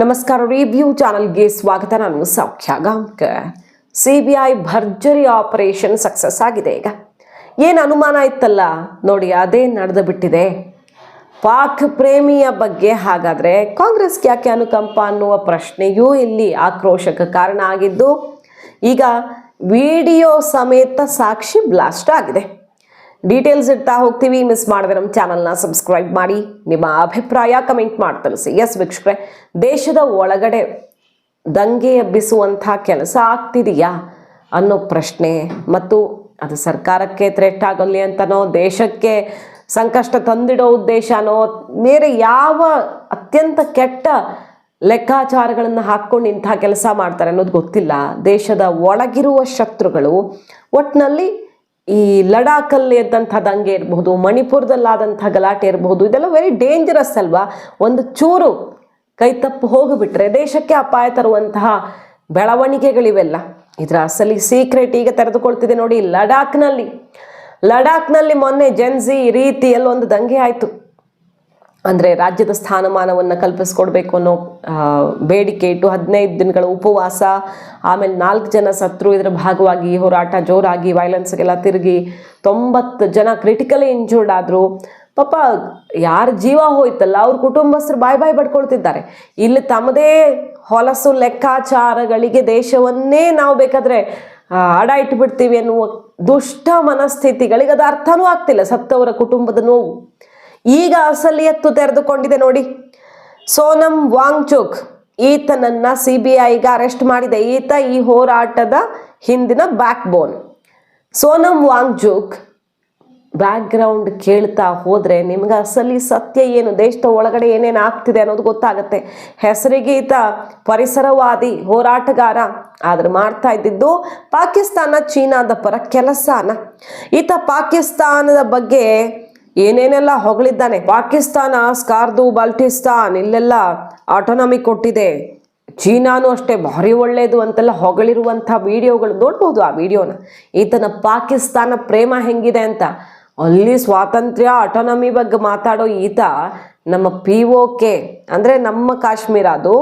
ನಮಸ್ಕಾರ ರಿವ್ಯೂ ಚಾನಲ್ಗೆ ಸ್ವಾಗತ, ನಾನು ಸೌಖ್ಯ ಗಾಂವ್ಕರ್ ಸಿಬಿಐ ಭರ್ಜರಿ ಆಪರೇಷನ್ ಸಕ್ಸಸ್ ಆಗಿದೆ ಈಗ. ಏನು ಅನುಮಾನ ಇತ್ತಲ್ಲ? ನೋಡಿ, ಅದೇ ನಡೆದು ಬಿಟ್ಟಿದೆ. ಪಾಕ್ ಪ್ರೇಮಿಯ ಬಗ್ಗೆ ಹಾಗಾದರೆ ಕಾಂಗ್ರೆಸ್ಗೆ ಯಾಕೆ ಅನುಕಂಪ ಅನ್ನುವ ಪ್ರಶ್ನೆಯೂ ಇಲ್ಲಿ ಆಕ್ರೋಶಕ್ಕೆ ಕಾರಣ ಆಗಿದ್ದು, ಈಗ ವಿಡಿಯೋ ಸಮೇತ ಸಾಕ್ಷಿ ಬ್ಲಾಸ್ಟ್ ಆಗಿದೆ. ಡೀಟೇಲ್ಸ್ ಇಡ್ತಾ ಹೋಗ್ತೀವಿ. ಮಿಸ್ ಮಾಡದೆ ನಮ್ಮ ಚಾನಲ್ನ ಸಬ್ಸ್ಕ್ರೈಬ್ ಮಾಡಿ. ನಿಮ್ಮ ಅಭಿಪ್ರಾಯ ಕಮೆಂಟ್ ಮಾಡಿ ತಿಳಿಸಿ. ಎಸ್ ವೀಕ್ಷಕರೇ, ದೇಶದ ಒಳಗಡೆ ದಂಗೆ ಎಬ್ಬಿಸುವಂಥ ಕೆಲಸ ಆಗ್ತಿದೆಯಾ ಅನ್ನೋ ಪ್ರಶ್ನೆ ಮತ್ತು ಅದು ಸರ್ಕಾರಕ್ಕೆ ಥ್ರೆಟ್ ಆಗಲಿ ಅಂತನೋ, ದೇಶಕ್ಕೆ ಸಂಕಷ್ಟ ತಂದಿಡೋ ಉದ್ದೇಶನೋ ಬೇರೆ ಯಾವ ಅತ್ಯಂತ ಕೆಟ್ಟ ಲೆಕ್ಕಾಚಾರಗಳನ್ನು ಹಾಕ್ಕೊಂಡು ಇಂಥ ಕೆಲಸ ಮಾಡ್ತಾರೆ ಅನ್ನೋದು ಗೊತ್ತಿಲ್ಲ. ದೇಶದ ಒಳಗಿರುವ ಶತ್ರುಗಳು ಒಟ್ಟಿನಲ್ಲಿ ಈ ಲಡಾಖಲ್ಲಿ ಇದ್ದಂಥ ದಂಗೆ ಇರಬಹುದು ಮಣಿಪುರದಲ್ಲಾದಂಥ ಗಲಾಟೆ ಇರಬಹುದು ಇದೆಲ್ಲ ವೆರಿ ಡೇಂಜರಸ್ ಅಲ್ವಾ? ಒಂದು ಚೂರು ಕೈ ತಪ್ಪು ಹೋಗಿಬಿಟ್ರೆ ದೇಶಕ್ಕೆ ಅಪಾಯ ತರುವಂತಹ ಬೆಳವಣಿಗೆಗಳಿವೆಲ್ಲ. ಇದರ ಅಸಲಿ ಸೀಕ್ರೆಟ್ ಈಗ ತೆರೆದುಕೊಳ್ತಿದೆ ನೋಡಿ ಲಡಾಖ್ನಲ್ಲಿ ಲಡಾಖ್ನಲ್ಲಿ ಮೊನ್ನೆ ಜೆನ್ಸಿ ರೀತಿಯಲ್ಲಿ ಒಂದು ದಂಗೆ ಆಯಿತು. ಅಂದರೆ ರಾಜ್ಯದ ಸ್ಥಾನಮಾನವನ್ನು ಕಲ್ಪಿಸ್ಕೊಡ್ಬೇಕು ಅನ್ನೋ ಬೇಡಿಕೆ ಇಟ್ಟು ಹದಿನೈದು ದಿನಗಳ ಉಪವಾಸ, ಆಮೇಲೆ ನಾಲ್ಕು ಜನ ಸತ್ರು ಇದರ ಭಾಗವಾಗಿ ಹೋರಾಟ, ಜೋರಾಗಿ ವೈಲೆನ್ಸ್ಗೆಲ್ಲ ತಿರುಗಿ ತೊಂಬತ್ತು ಜನ ಕ್ರಿಟಿಕಲಿ ಇಂಜೂರ್ಡ್ ಆದರು, ಪಾಪ ಯಾರ ಜೀವ ಹೋಯ್ತಲ್ಲ, ಅವ್ರ ಕುಟುಂಬಸ್ಥರು ಬಾಯ್ ಬಾಯ್ ಪಡ್ಕೊಳ್ತಿದ್ದಾರೆ. ಇಲ್ಲಿ ತಮ್ಮದೇ ಹೊಲಸು ಲೆಕ್ಕಾಚಾರಗಳಿಗೆ ದೇಶವನ್ನೇ ನಾವು ಬೇಕಾದರೆ ಅಡ ಇಟ್ಬಿಡ್ತೀವಿ ಅನ್ನುವ ದುಷ್ಟ ಮನಸ್ಥಿತಿಗಳಿಗೆ ಅದು ಅರ್ಥನೂ ಆಗ್ತಿಲ್ಲ. ಸತ್ತವರ ಕುಟುಂಬದ ನೋವು. ಈಗ ಅಸಲಿಯತ್ತು ತೆರೆದುಕೊಂಡಿದೆ ನೋಡಿ. ಸೋನಂ ವಾಂಗ್ಚುಕ್, ಈತನನ್ನ ಸಿ ಬಿ ಐಗೆ ಅರೆಸ್ಟ್ ಮಾಡಿದೆ. ಈತ ಈ ಹೋರಾಟದ ಹಿಂದಿನ backbone Sonam Wangchuk background ಕೇಳ್ತಾ ಹೋದ್ರೆ ನಿಮ್ಗೆ ಅಸಲಿ ಸತ್ಯ ಏನು? ದೇಶದ ಒಳಗಡೆ ಏನೇನು ಆಗ್ತಿದೆ ಅನ್ನೋದು ಗೊತ್ತಾಗುತ್ತೆ. ಹೆಸರಿಗೆ ಈತ ಪರಿಸರವಾದಿ, ಹೋರಾಟಗಾರ ಆದ್ರೆ ಮಾಡ್ತಾ ಇದ್ದಿದ್ದು ಪಾಕಿಸ್ತಾನ, ಚೀನಾದ ಪರ ಕೆಲಸನ. ಈತ ಪಾಕಿಸ್ತಾನದ ಬಗ್ಗೆ ಏನೇನೆಲ್ಲ ಹೊಗಳಿದ್ದಾನೆ? ಪಾಕಿಸ್ತಾನ, ಸ್ಕಾರ್ದು, ಬಾಲ್ಟಿಸ್ತಾನ್, ಇಲ್ಲೆಲ್ಲ ಆಟೋನಮಿ ಕೊಟ್ಟಿದೆ. ಚೀನಾನು ಅಷ್ಟೇ, ಭಾರಿ ಒಳ್ಳೆಯದು ಅಂತೆಲ್ಲ ಹೊಗಳಿರುವಂಥ ವಿಡಿಯೋಗಳು. ನೋಡ್ಬೋದು ಆ ವಿಡಿಯೋನ. ಈತನ ಪಾಕಿಸ್ತಾನ ಪ್ರೇಮ ಹೆಂಗಿದೆ ಅಂತ. ಅಲ್ಲಿ ಸ್ವಾತಂತ್ರ್ಯ ಆಟೋನಮಿ ಬಗ್ಗೆ ಮಾತಾಡೋ ಈತ ನಮ್ಮ ಪಿ ಒ ಕೆ ಅಂದರೆ ನಮ್ಮ ಕಾಶ್ಮೀರ ಅದು,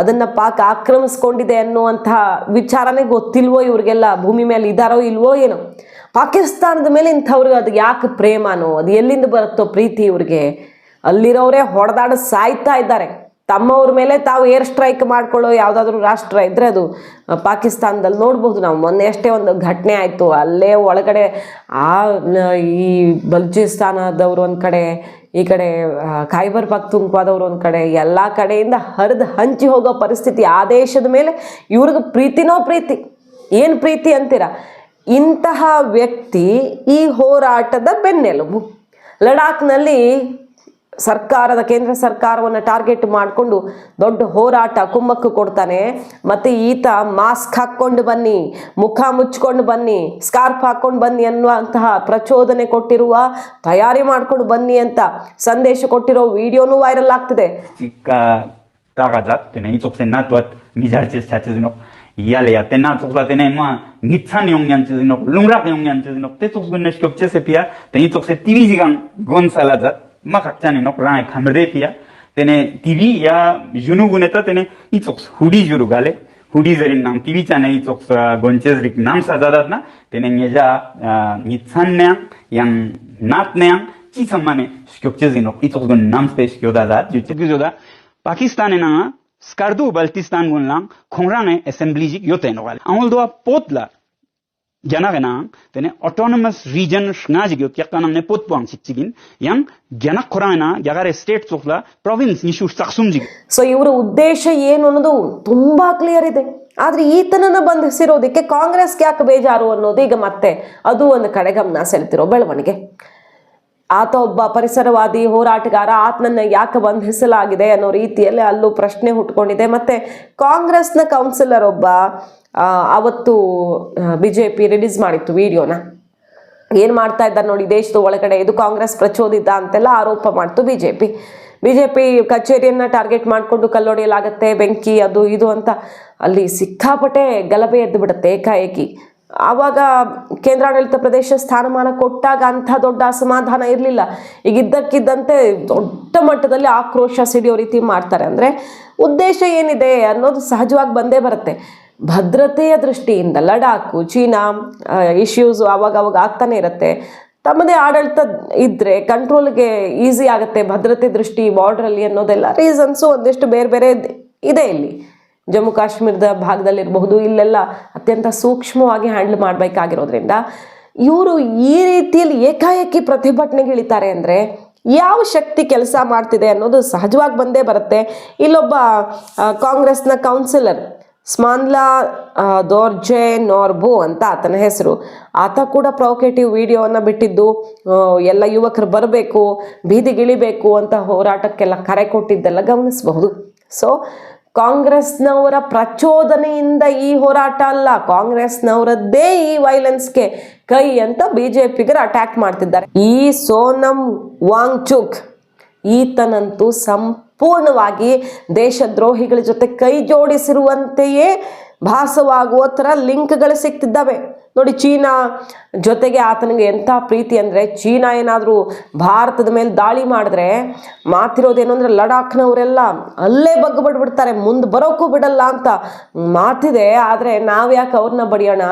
ಅದನ್ನು ಪಾಕ್ ಆಕ್ರಮಿಸ್ಕೊಂಡಿದೆ ಅನ್ನುವಂಥ ವಿಚಾರನೇ ಗೊತ್ತಿಲ್ವೋ ಇವ್ರಿಗೆಲ್ಲ? ಭೂಮಿ ಮೇಲೆ ಇದಾರೋ ಇಲ್ವೋ ಏನೋ? ಪಾಕಿಸ್ತಾನದ ಮೇಲೆ ಇಂಥವ್ರಿಗೆ ಅದು ಯಾಕೆ ಪ್ರೇಮನೋ ಅದು ಎಲ್ಲಿಂದ ಬರುತ್ತೋ ಪ್ರೀತಿ ಇವ್ರಿಗೆ. ಅಲ್ಲಿರೋರೇ ಹೊಡೆದಾಡ ಸಾಯ್ತಾ ಇದ್ದಾರೆ. ತಮ್ಮವ್ರ ಮೇಲೆ ತಾವು ಏರ್ ಸ್ಟ್ರೈಕ್ ಮಾಡ್ಕೊಳ್ಳೋ ಯಾವುದಾದ್ರೂ ರಾಷ್ಟ್ರ ಇದ್ದರೆ ಅದು ಪಾಕಿಸ್ತಾನದಲ್ಲಿ ನೋಡ್ಬೋದು ನಾವು. ಮೊನ್ನೆ ಅಷ್ಟೇ ಒಂದು ಘಟನೆ ಆಯಿತು, ಅಲ್ಲೇ ಒಳಗಡೆ ಆ ಈ ಬಲೂಚಿಸ್ತಾನದವರು ಒಂದು ಕಡೆ, ಈ ಕಡೆ ಖೈಬರ್ ಪಖ್ತೂನ್ಖ್ವಾದವ್ರು ಒಂದು ಕಡೆ, ಎಲ್ಲ ಕಡೆಯಿಂದ ಹರಿದು ಹಂಚಿ ಹೋಗೋ ಪರಿಸ್ಥಿತಿ ಆ ದೇಶದ ಮೇಲೆ. ಇವ್ರಿಗೆ ಪ್ರೀತಿನೋ ಪ್ರೀತಿ. ಏನು ಪ್ರೀತಿ ಅಂತೀರ? ಇಂತಹ ವ್ಯಕ್ತಿ ಈ ಹೋರಾಟದ ಬೆನ್ನೆಲುಬು. ಲಡಾಖ್ನಲ್ಲಿ ಸರ್ಕಾರದ, ಕೇಂದ್ರ ಸರ್ಕಾರವನ್ನು ಟಾರ್ಗೆಟ್ ಮಾಡಿಕೊಂಡು ದೊಡ್ಡ ಹೋರಾಟ ಕುಮ್ಮಕ್ಕು ಕೊಡ್ತಾನೆ. ಮತ್ತು ಈತ ಮಾಸ್ಕ್ ಹಾಕ್ಕೊಂಡು ಬನ್ನಿ, ಮುಖ ಮುಚ್ಕೊಂಡು ಬನ್ನಿ, ಸ್ಕಾರ್ಫ್ ಹಾಕ್ಕೊಂಡು ಬನ್ನಿ ಅನ್ನುವಂತಹ ಪ್ರಚೋದನೆ ಕೊಟ್ಟಿರುವ, ತಯಾರಿ ಮಾಡ್ಕೊಂಡು ಬನ್ನಿ ಅಂತ ಸಂದೇಶ ಕೊಟ್ಟಿರೋ ವಿಡಿಯೋನೂ ವೈರಲ್ ಆಗ್ತಿದೆ. Ialea tena tzokza tena emoa, gitzan egon gantziz dinok, lunrak egon gantziz dinok, te tzokz guen esko ptxe sepia, teni tzokze tibizigan gontzalatzat, makak txan enok, rana kamretia, tene tibi ya junu guneta tene itzoks huri juru gale, huri zerin nam tibi txane itzoks gontzezrik nam sazadat na, tene ngeja nitzan nean, yang nat nean, txizan mane shkyokchezin ok, itzoks gun nam spe shkyodadat, jutzik juda, Pakistane na, Skardu baltistan gunlang khongrang assembly ji yote no wal. angol do potla jana janagena tene autonomous region shnaj gyo kyak kanam ne pot pon sikchigin yang jana khorana jagare state sokla province ni shur saksum jig so yura uddesha yen ಅನ್ನೋದು tumba clear ide ಆದ್ರೆ ಈತನನ್ನ ಬಂಧಿಸಿರೋದಕ್ಕೆ ಕಾಂಗ್ರೆಸ್ ಯಾಕೆ ಬೇಜಾರು ಅನ್ನೋದು ಈಗ ಮತ್ತೆ ಅದು ಒಂದು ಕಡೆ ಗಮನ ಸೆಳೆತಿರೋ ಬೆಳವಣಿಗೆ ಆತ ಒಬ್ಬ ಪರಿಸರವಾದಿ ಹೋರಾಟಗಾರ ಆತನನ್ನ ಯಾಕೆ ಬಂಧಿಸಲಾಗಿದೆ ಅನ್ನೋ ರೀತಿಯಲ್ಲಿ ಅಲ್ಲೂ ಪ್ರಶ್ನೆ ಹುಟ್ಕೊಂಡಿದೆ. ಮತ್ತೆ ಕಾಂಗ್ರೆಸ್ನ ಕೌನ್ಸಿಲರ್ ಒಬ್ಬ ಅವತ್ತು ಬಿ ಜೆ ಪಿ ರಿಲೀಸ್ ಮಾಡಿತ್ತು ವಿಡಿಯೋನ. ಏನು ಮಾಡ್ತಾ ಇದ್ದಾರೆ ನೋಡಿ, ದೇಶದ ಒಳಗಡೆ ಇದು ಕಾಂಗ್ರೆಸ್ ಪ್ರಚೋದಿತ ಅಂತೆಲ್ಲ ಆರೋಪ ಮಾಡ್ತು B J P B J P ಕಚೇರಿಯನ್ನು ಟಾರ್ಗೆಟ್ ಮಾಡಿಕೊಂಡು ಕಲ್ಲೊಡೆಯಲಾಗತ್ತೆ, ಬೆಂಕಿ ಅದು ಇದು ಅಂತ. ಅಲ್ಲಿ ಸಿಕ್ಕಾಪಟ್ಟೆ ಗಲಭೆ ಎದ್ದು ಬಿಡುತ್ತೆ ಏಕಾಏಕಿ. ಆವಾಗ ಕೇಂದ್ರಾಡಳಿತ ಪ್ರದೇಶ ಸ್ಥಾನಮಾನ ಕೊಟ್ಟಾಗ ಅಂಥ ದೊಡ್ಡ ಅಸಮಾಧಾನ ಇರಲಿಲ್ಲ. ಈಗ ಇದ್ದಕ್ಕಿದ್ದಂತೆ ದೊಡ್ಡ ಮಟ್ಟದಲ್ಲಿ ಆಕ್ರೋಶ ಸಿಡಿಯೋ ರೀತಿ ಮಾಡ್ತಾರೆ. ಅಂದರೆ ಉದ್ದೇಶ ಏನಿದೆ ಅನ್ನೋದು ಸಹಜವಾಗಿ ಬಂದೇ ಬರುತ್ತೆ. ಭದ್ರತೆಯ ದೃಷ್ಟಿಯಿಂದ ಲಡಾಖು, ಚೀನಾ ಇಶ್ಯೂಸು ಆವಾಗ ಅವಾಗ ಆಗ್ತಾನೆ ಇರುತ್ತೆ. ತಮ್ಮದೇ ಆಡಳಿತ ಇದ್ದರೆ ಕಂಟ್ರೋಲ್ಗೆ ಈಸಿ ಆಗುತ್ತೆ ಭದ್ರತೆ ದೃಷ್ಟಿ ಬಾರ್ಡ್ರಲ್ಲಿ ಅನ್ನೋದೆಲ್ಲ. ರೀಸನ್ಸು ಒಂದಿಷ್ಟು ಬೇರೆ ಬೇರೆ ಇದೆ ಇಲ್ಲಿ. ಜಮ್ಮು ಕಾಶ್ಮೀರದ ಭಾಗದಲ್ಲಿರಬಹುದು. ಇಲ್ಲೆಲ್ಲ ಅತ್ಯಂತ ಸೂಕ್ಷ್ಮವಾಗಿ ಹ್ಯಾಂಡಲ್ ಮಾಡಬೇಕಾಗಿರೋದ್ರಿಂದ ಇವರು ಈ ರೀತಿಯಲ್ಲಿ ಏಕಾಏಕಿ ಪ್ರತಿಭಟನೆಗೆ ಇಳಿತಾರೆ ಅಂದರೆ ಯಾವ ಶಕ್ತಿ ಕೆಲಸ ಮಾಡ್ತಿದೆ ಅನ್ನೋದು ಸಹಜವಾಗಿ ಬಂದೇ ಬರುತ್ತೆ. ಇಲ್ಲೊಬ್ಬ ಕಾಂಗ್ರೆಸ್ನ ಕೌನ್ಸಿಲರ್ ಸ್ಮಾನ್ಲಾ ದೋರ್ಜೆ ನೋರ್ಬು ಅಂತ ಆತನ ಹೆಸರು. ಆತ ಕೂಡ ಪ್ರೊವೊಕೇಟಿವ್ ವಿಡಿಯೋವನ್ನು ಬಿಟ್ಟಿದ್ದು ಎಲ್ಲ ಯುವಕರು ಬರಬೇಕು, ಬೀದಿಗಿಳಿಬೇಕು ಅಂತ ಹೋರಾಟಕ್ಕೆಲ್ಲ ಕರೆ ಕೊಟ್ಟಿದ್ದೆಲ್ಲ ಗಮನಿಸಬಹುದು. ಸೊ ಕಾಂಗ್ರೆಸ್ನವರ ಪ್ರಚೋದನೆಯಿಂದ ಈ ಹೋರಾಟ ಅಲ್ಲ. ಕಾಂಗ್ರೆಸ್ನವರದ್ದೇ ಈ ವೈಲೆನ್ಸ್ಗೆ ಕೈ ಅಂತ ಬಿ ಅಟ್ಯಾಕ್ ಮಾಡ್ತಿದ್ದಾರೆ. ಈ ಸೋನಂ ವಾಂಗ್ಚುಕ್ ಈತನಂತೂ ಸಂಪೂರ್ಣವಾಗಿ ದೇಶದ್ರೋಹಿಗಳ ಜೊತೆ ಕೈ ಜೋಡಿಸಿರುವಂತೆಯೇ ಭಾಸವಾಗುವ ಥರ ಲಿಂಕ್ಗಳು ಸಿಗ್ತಿದ್ದಾವೆ ನೋಡಿ, ಚೀನಾ ಜೊತೆಗೆ ಆತನಿಗೆ ಎಂಥ ಪ್ರೀತಿ ಅಂದರೆ, ಚೀನಾ ಏನಾದರೂ ಭಾರತದ ಮೇಲೆ ದಾಳಿ ಮಾಡಿದ್ರೆ ಮಾತಿರೋದೇನು ಅಂದರೆ, ಲಡಾಖ್ನವರೆಲ್ಲ ಅಲ್ಲೇ ಬಗ್ಗು ಬಿಡ್ಬಿಡ್ತಾರೆ ಮುಂದೆ ಬರೋಕ್ಕೂ ಬಿಡಲ್ಲ ಅಂತ ಮಾತಿದೆ. ಆದರೆ ನಾವು ಯಾಕೆ ಅವ್ರನ್ನ ಬಡಿಯೋಣ?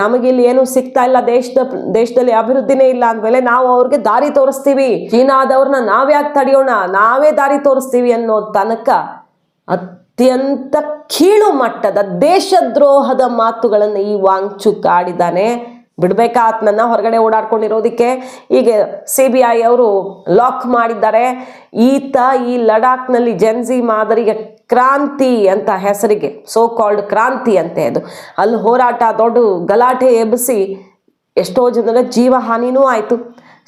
ನಮಗಿಲ್ಲಿ ಏನು ಸಿಗ್ತಾ ಇಲ್ಲ, ದೇಶದ, ದೇಶದಲ್ಲಿ ಅಭಿವೃದ್ಧಿನೇ ಇಲ್ಲ ಅಂದಮೇಲೆ ನಾವು ಅವ್ರಿಗೆ ದಾರಿ ತೋರಿಸ್ತೀವಿ. ಚೀನಾದವ್ರನ್ನ ನಾವ್ಯಾಕೆ ತಡೆಯೋಣ? ನಾವೇ ದಾರಿ ತೋರಿಸ್ತೀವಿ ಅನ್ನೋ ತನಕ ಅತ್ಯಂತ ಕೀಳು ಮಟ್ಟದ ದೇಶದ್ರೋಹದ ಮಾತುಗಳನ್ನು ಈ ವಾಂಗ್ಚುಕ್ ಕಾಡಿದ್ದಾನೆ ಬಿಡ್ಬೇಕಾ ಆತ್ಮನ್ನ ಹೊರಗಡೆ ಓಡಾಡ್ಕೊಂಡಿರೋದಕ್ಕೆ ಈಗ ಸಿ ಬಿ ಐ ಅವರು ಲಾಕ್ ಮಾಡಿದ್ದಾರೆ. ಈತ ಈ ಲಡಾಖ್ನಲ್ಲಿ ಜೆನ್ಜಿ ಮಾದರಿಯ ಕ್ರಾಂತಿ ಅಂತ ಹೆಸರಿಗೆ ಸೋ ಕಾಲ್ಡ್ ಕ್ರಾಂತಿ ಅಂತೆ ಅದು. ಅಲ್ಲಿ ಹೋರಾಟ ದೊಡ್ಡ ಗಲಾಟೆ ಎಬ್ಬಿಸಿ ಎಷ್ಟೋ ಜನರ ಜೀವ ಹಾನಿನೂ ಆಯಿತು.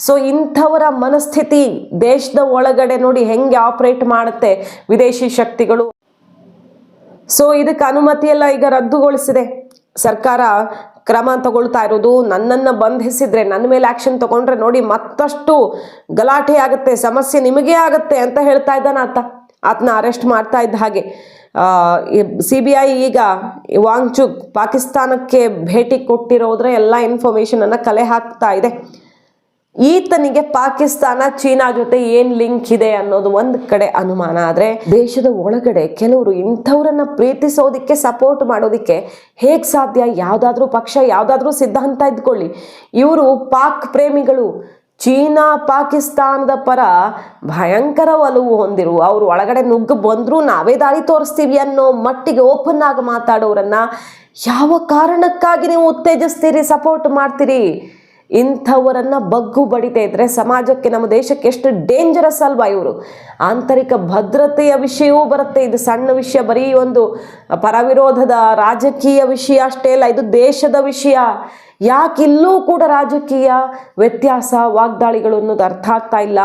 ಸೊ ಇಂಥವರ ಮನಸ್ಥಿತಿ ದೇಶದ ಒಳಗಡೆ ನೋಡಿ ಹೆಂಗೆ ಆಪರೇಟ್ ಮಾಡುತ್ತೆ ವಿದೇಶಿ ಶಕ್ತಿಗಳು. ಸೊ ಇದಕ್ಕೆ ಅನುಮತಿ ಎಲ್ಲ ಈಗ ರದ್ದುಗೊಳಿಸಿದೆ. ಸರ್ಕಾರ ಕ್ರಮ ತಗೊಳ್ತಾ ಇರೋದು, ನನ್ನನ್ನು ಬಂಧಿಸಿದ್ರೆ, ನನ್ನ ಮೇಲೆ ಆ್ಯಕ್ಷನ್ ತಗೊಂಡ್ರೆ ನೋಡಿ ಮತ್ತಷ್ಟು ಗಲಾಟೆ ಆಗುತ್ತೆ, ಸಮಸ್ಯೆ ನಿಮಗೇ ಆಗುತ್ತೆ ಅಂತ ಹೇಳ್ತಾ ಇದ್ದಾನೆ ಆತ. ಆತನ ಅರೆಸ್ಟ್ ಮಾಡ್ತಾ ಇದ್ದ ಹಾಗೆ. ಸಿ ಬಿ ಐ ಈಗ ವಾಂಗ್ಚು ವಾಂಗ್ಚುಕ್ ಪಾಕಿಸ್ತಾನಕ್ಕೆ ಭೇಟಿ ಕೊಟ್ಟಿರೋದ್ರೆ ಎಲ್ಲ ಇನ್ಫಾರ್ಮೇಷನನ್ನು ಕಲೆ ಹಾಕ್ತಾ ಇದೆ. ಈತನಿಗೆ ಪಾಕಿಸ್ತಾನ, ಚೀನಾ ಜೊತೆ ಏನ್ ಲಿಂಕ್ ಇದೆ ಅನ್ನೋದು ಒಂದ್ ಕಡೆ ಅನುಮಾನ. ಆದ್ರೆ ದೇಶದ ಒಳಗಡೆ ಕೆಲವರು ಇಂಥವ್ರನ್ನ ಪ್ರೀತಿಸೋದಿಕ್ಕೆ ಸಪೋರ್ಟ್ ಮಾಡೋದಿಕ್ಕೆ ಹೇಗ್ ಸಾಧ್ಯ? ಯಾವ್ದಾದ್ರೂ ಪಕ್ಷ, ಯಾವ್ದಾದ್ರೂ ಸಿದ್ಧಾಂತ ಇದ್ಕೊಳ್ಳಿ. ಇವರು ಪಾಕ್ ಪ್ರೇಮಿಗಳು, ಚೀನಾ, ಪಾಕಿಸ್ತಾನದ ಪರ ಭಯಂಕರ ಒಲವು ಹೊಂದಿರು. ಅವರು ಒಳಗಡೆ ನುಗ್ಗು ಬಂದರೂ ನಾವೇ ದಾರಿ ತೋರಿಸ್ತೀವಿ ಅನ್ನೋ ಮಟ್ಟಿಗೆ ಓಪನ್ ಆಗಿ ಮಾತಾಡೋರನ್ನ ಯಾವ ಕಾರಣಕ್ಕಾಗಿ ನೀವು ಉತ್ತೇಜಿಸ್ತೀರಿ ಸಪೋರ್ಟ್ ಮಾಡ್ತೀರಿ? ಇಂಥವರನ್ನ ಬಗ್ಗು ಬಡಿತಾ ಇದ್ರೆ ಸಮಾಜಕ್ಕೆ ನಮ್ಮ ದೇಶಕ್ಕೆ ಎಷ್ಟು ಡೇಂಜರಸ್ ಅಲ್ವಾ ಇವರು? ಆಂತರಿಕ ಭದ್ರತೆಯ ವಿಷಯವೂ ಬರುತ್ತೆ. ಇದು ಸಣ್ಣ ವಿಷಯ, ಬರೀ ಒಂದು ಪರವಿರೋಧದ ರಾಜಕೀಯ ವಿಷಯ ಅಷ್ಟೇ ಅಲ್ಲ, ಇದು ದೇಶದ ವಿಷಯ. ಯಾಕಿಲ್ಲೂ ಕೂಡ ರಾಜಕೀಯ ವ್ಯತ್ಯಾಸ, ವಾಗ್ದಾಳಿಗಳು ಅನ್ನೋದು ಅರ್ಥ ಆಗ್ತಾ ಇಲ್ಲ.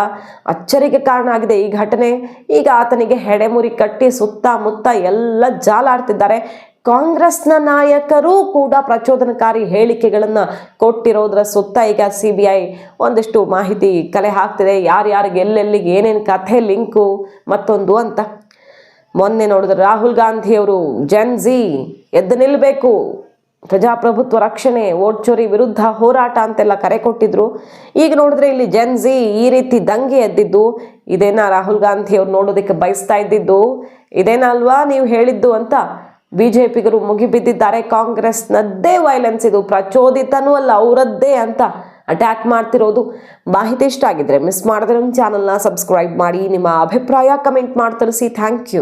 ಅಚ್ಚರಿಗೆ ಕಾರಣ ಆಗಿದೆ ಈ ಘಟನೆ. ಈಗ ಆತನಿಗೆ ಹೆಡೆಮುರಿ ಕಟ್ಟಿ ಸುತ್ತಮುತ್ತ ಎಲ್ಲ ಜಾಲಾಡ್ತಿದ್ದಾರೆ. ಕಾಂಗ್ರೆಸ್ನ ನಾಯಕರೂ ಕೂಡ ಪ್ರಚೋದನಕಾರಿ ಹೇಳಿಕೆಗಳನ್ನು ಕೊಟ್ಟಿರೋದ್ರ ಸುತ್ತ ಈಗ ಸಿ ಬಿ ಐ ಒಂದಿಷ್ಟು ಮಾಹಿತಿ ಕಲೆ ಹಾಕ್ತಿದೆ. ಯಾರ್ಯಾರಿಗೆ, ಎಲ್ಲೆಲ್ಲಿಗೆ, ಏನೇನು ಕಥೆ ಲಿಂಕು, ಮತ್ತೊಂದು ಅಂತ. ಮೊನ್ನೆ ನೋಡಿದ್ರೆ ರಾಹುಲ್ ಗಾಂಧಿಯವರು ಜನ್ ಝಿ ಎದ್ದು ನಿಲ್ಲಬೇಕು ಪ್ರಜಾಪ್ರಭುತ್ವ ರಕ್ಷಣೆ, ಓಟ್ ಚೋರಿ ವಿರುದ್ಧ ಹೋರಾಟ ಅಂತೆಲ್ಲ ಕರೆ ಕೊಟ್ಟಿದ್ರು. ಈಗ ನೋಡಿದ್ರೆ ಇಲ್ಲಿ ಜನ್ ಝಿ ಈ ರೀತಿ ದಂಗೆ ಎದ್ದಿದ್ದು, ಇದೇನಾ ರಾಹುಲ್ ಗಾಂಧಿ ಅವ್ರು ನೋಡೋದಕ್ಕೆ ಬಯಸ್ತಾ ಇದ್ದಿದ್ದು ಇದೇನಾ ಅಲ್ವಾ ನೀವು ಹೇಳಿದ್ದು ಅಂತ ಬಿಜೆಪಿಗರು ಮುಗಿಬಿದ್ದಿದ್ದಾರೆ. ಕಾಂಗ್ರೆಸ್ನದ್ದೇ ವೈಲೆನ್ಸ್ ಇದು ಪ್ರಚೋದಿತನೂ ಅಲ್ಲ, ಅವರದ್ದೇ ಅಂತ ಅಟ್ಯಾಕ್ ಮಾಡ್ತಿರೋದು. ಮಾಹಿತಿ ಇಷ್ಟ ಆಗಿದ್ರೆ ಮಿಸ್ ಮಾಡಿದ್ರೆ ನಮ್ಮ ಚಾನಲ್ನ ಸಬ್ಸ್ಕ್ರೈಬ್ ಮಾಡಿ, ನಿಮ್ಮ ಅಭಿಪ್ರಾಯ ಕಮೆಂಟ್ ಮಾಡಿ ತಿಳಿಸಿ ಥ್ಯಾಂಕ್ ಯು